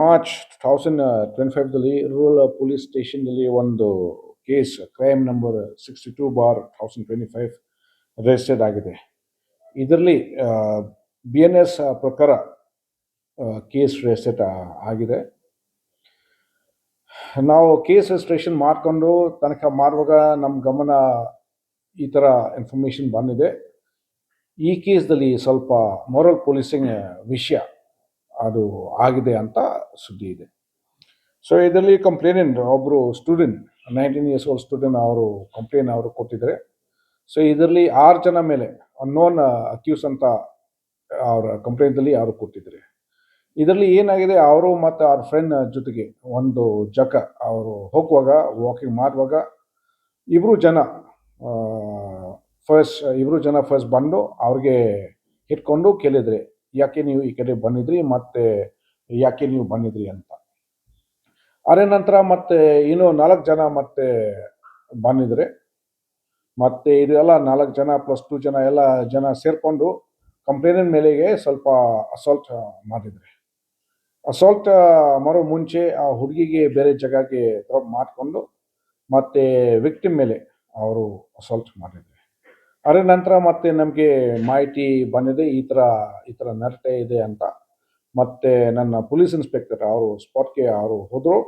March thousand twenty ಫೈವ್ದಲ್ಲಿ rural police ಸ್ಟೇಷನ್ದಲ್ಲಿ ಒಂದು case, crime number sixty two bar thousand twenty five registered ಆಗಿದೆ. ಇದರಲ್ಲಿ ಬಿ ಎನ್ ಎಸ್ ಪ್ರಕಾರ ಕೇಸ್ ರಿಜಿಸ್ಟರ್ಡ್ ಆಗಿದೆ. ನಾವು ಕೇಸ್ ರಿಜಿಸ್ಟ್ರೇಷನ್ ಮಾಡಿಕೊಂಡು, ತನಕ ಮಾಡುವಾಗ ನಮ್ಮ ಗಮನ ಈ ಥರ ಇನ್ಫಾರ್ಮೇಷನ್ ಬಂದಿದೆ. ಈ ಕೇಸ್ದಲ್ಲಿ ಸ್ವಲ್ಪ ಮೊರಲ್ ಪೊಲೀಸಿಂಗ್ ವಿಷಯ ಅದು ಆಗಿದೆ ಅಂತ ಸುದ್ದಿ ಇದೆ. ಸೊ ಇದರಲ್ಲಿ ಕಂಪ್ಲೇನೆಂಟ್ ಒಬ್ಬರು student nineteen years old student ಅವರು ಕಂಪ್ಲೇನ್ ಅವರು ಕೊಟ್ಟಿದ್ದಾರೆ ಸೊ ಇದರಲ್ಲಿ ಆರು ಜನ ಮೇಲೆ ಅನ್ನೋನ್ ಅಕ್ಯೂಸ್ ಅಂತ ಅವರ ಕಂಪ್ಲೇಂಟಲ್ಲಿ ಅವರು ಕೊಟ್ಟಿದ್ದಾರೆ ಇದರಲ್ಲಿ ಏನಾಗಿದೆ? ಅವರು ಮತ್ತು ಅವ್ರ ಫ್ರೆಂಡ್ ಜೊತೆಗೆ ಒಂದು ಜಕ ಅವರು ಹೋಗುವಾಗ ವಾಕಿಂಗ್ ಮಾಡುವಾಗ ಇಬ್ಬರು ಜನ ಫಸ್ಟ್ ಇಬ್ಬರು ಜನ ಫಸ್ಟ್ ಬಂದು ಅವ್ರಿಗೆ ಇಟ್ಕೊಂಡು ಕೇಳಿದ್ರೆ ಯಾಕೆ ನೀವು ಈ ಕಡೆ ಬಂದಿದ್ರಿ ಮತ್ತೆ ಯಾಕೆ ನೀವು ಬಂದಿದ್ರಿ ಅಂತ. ಅದೇ ನಂತರ ಮತ್ತೆ ಇನ್ನೂ ನಾಲ್ಕು ಜನ ಮತ್ತೆ ಬಂದಿದ್ರೆ ಮತ್ತೆ ಇದೆಲ್ಲ ನಾಲ್ಕು ಜನ ಪ್ಲಸ್ ಟು ಜನ ಎಲ್ಲ ಜನ ಸೇರಿಕೊಂಡು ಕಂಪ್ಲೇಂಟ್ ಮೇಲೆಗೆ ಸ್ವಲ್ಪ ಅಸಾಲ್ಟ್ ಮಾಡಿದರೆ ಅಸಾಲ್ಟ್ ಮಾಡೋ ಮುಂಚೆ ಆ ಹುಡುಗಿಗೆ ಬೇರೆ ಜಾಗಕ್ಕೆ ಡ್ರಾಪ್ ಮಾಡಿಕೊಂಡು ಮತ್ತೆ ವಿಕ್ಟಿಮ್ ಮೇಲೆ ಅವರು ಅಸಾಲ್ಟ್ ಮಾಡಿದ್ರು ಅದ್ರ ನಂತರ ಮತ್ತೆ ನಮಗೆ ಮಾಹಿತಿ ಬಂದಿದೆ, ಈ ಥರ ಈ ಥರ ನರಟೆ ಇದೆ ಅಂತ. ಮತ್ತೆ ನನ್ನ ಪೊಲೀಸ್ ಇನ್ಸ್ಪೆಕ್ಟರ್ ಅವರು ಸ್ಪಾಟ್ಗೆ ಅವರು ಹೋದರು,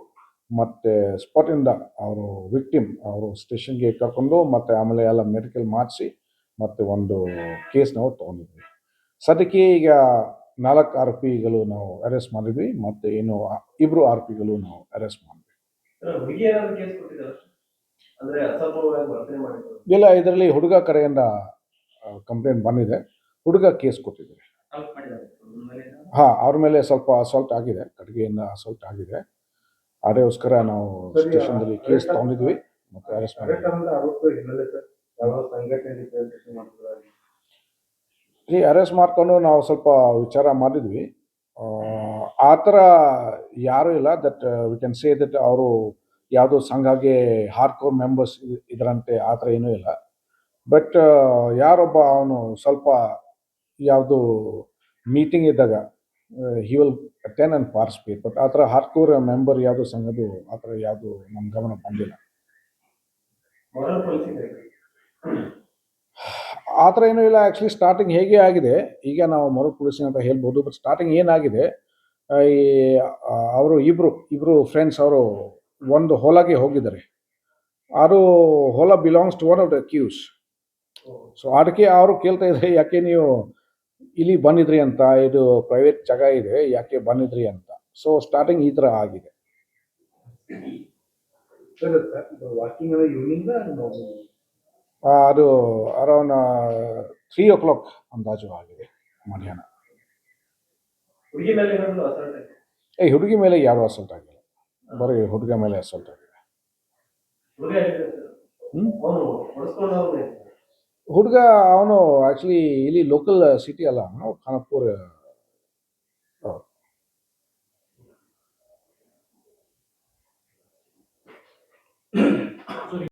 ಮತ್ತೆ ಸ್ಪಾಟಿಂದ ಅವರು ವಿಕ್ಟಿಮ್ ಅವರು ಸ್ಟೇಷನ್ಗೆ ಕರ್ಕೊಂಡು, ಮತ್ತೆ ಆಮೇಲೆ ಎಲ್ಲ ಮೆಡಿಕಲ್ ಮಾಡಿಸಿ, ಮತ್ತೆ ಒಂದು ಕೇಸ್ ನಾವು ತೊಗೊಂಡಿದ್ವಿ. ಸದ್ಯಕ್ಕೆ ಈಗ ನಾಲ್ಕು ಆರ್ ಪಿಗಳು ನಾವು ಅರೆಸ್ಟ್ ಮಾಡಿದ್ವಿ, ಮತ್ತೆ ಇನ್ನು ಇಬ್ಬರು ಆರೋಪಿಗಳು ನಾವು ಅರೆಸ್ಟ್ ಮಾಡಿದ್ವಿ. ಇಲ್ಲ ಇದರಲ್ಲಿ ಹುಡುಗ ಕಡೆಯಿಂದ ಕಂಪ್ಲೇಂಟ್ ಬಂದಿದೆ. ಹುಡುಗ ಕೇಸ್ ಕೊಟ್ಟಿದ್ದಾರೆ. ಹಾಂ ಅವ್ರ ಮೇಲೆ ಸ್ವಲ್ಪ ಅಸಾಲ್ಟ್ ಆಗಿದೆ. ಕಟ್ಟಿಗೆಯಿಂದ ಅಸಾಲ್ಟ್ ಆಗಿದೆ. ಅದಕ್ಕೋಸ್ಕರ ನಾವು ಸ್ಟೇಷನ್ದಲ್ಲಿ ಕೇಸ್ ತಗೊಂಡಿದ್ವಿ ಮತ್ತೆ ಅರೆಸ್ಟ್ ಮಾಡಿದ್ವಿ ಈ ಅರೆಸ್ಟ್ ಮಾಡ್ಕೊಂಡು ನಾವು ಸ್ವಲ್ಪ ವಿಚಾರ ಮಾಡಿದ್ವಿ. ಆ ಥರ ಯಾರೂ ಇಲ್ಲ that we can say that ಅವರು ಯಾವುದೋ ಸಂಘಾಗೆ ಹಾರ್ಡ್ ಕೋರ್ ಮೆಂಬರ್ಸ್ ಇದರಂತೆ ಆ ಥರ ಏನೂ ಇಲ್ಲ. ಬಟ್ ಯಾರೊಬ್ಬ ಅವನು ಸ್ವಲ್ಪ ಯಾವುದು ಮೀಟಿಂಗ್ ಇದ್ದಾಗ he will attend and participate but ಆ ಥರ ಹಾರ್ಕೋರ್ ಮೆಂಬರ್ ಯಾವುದು ಸಂಘದ್ದು ಆ ಥರ ಯಾವುದು ನಮ್ಮ ಗಮನ ಬಂದಿಲ್ಲ. ಆ ಥರ ಏನೂ ಇಲ್ಲ. ಆ್ಯಕ್ಚುಲಿ ಸ್ಟಾರ್ಟಿಂಗ್ ಹೇಗೆ ಆಗಿದೆ ಈಗ ನಾವು ಮರು ಪೊಲೀಸಿಂಗ್ ಅಂತ ಹೇಳ್ಬೋದು. ಬಟ್ ಸ್ಟಾರ್ಟಿಂಗ್ ಏನಾಗಿದೆ ಈ ಅವರು ಇಬ್ಬರು ಇಬ್ಬರು ಫ್ರೆಂಡ್ಸ್ ಅವರು ಒಂದು ಹೊಲಗೆ ಹೋಗಿದ್ದಾರೆ. ಅದು ಹೊಲ belongs to one of the accused so ಅದಕ್ಕೆ ಅವರು ಕೇಳ್ತಾ ಇದ್ದಾರೆ ಯಾಕೆ ನೀವು ಇಲ್ಲಿ ಬಂದಿದ್ರಿ ಅಂತ? ಇದು ಪ್ರೈವೇಟ್ ಜಾಗ ಇದೆ ಯಾಕೆ ಬಂದಿದ್ರಿ ಅಂತ? ಸೊ ಸ್ಟಾರ್ಟಿಂಗ್ ಈ ಥರ ಆಗಿದೆ. ಅದು ಅರೌಂಡ್ ತ್ರೀ ಓ ಕ್ಲಾಕ್ ಅಂದಾಜು ಆಗಿದೆ ಮಧ್ಯಾಹ್ನ. ಏ ಹುಡುಗಿ ಮೇಲೆ ಯಾರು ಅಸಲ್ಟ್ ಆಗಿಲ್ಲ. ಬರೀ ಹುಡುಗ ಮೇಲೆ ಅಸಲ್ಟ್ ಆಗಿದೆ. ಹುಡುಗ ಅವನು ಆ್ಯಕ್ಚುಲಿ ಇಲ್ಲಿ ಲೋಕಲ್ ಸಿಟಿ ಅಲ್ಲ ಅವನು ಖಾನಾಪುರ್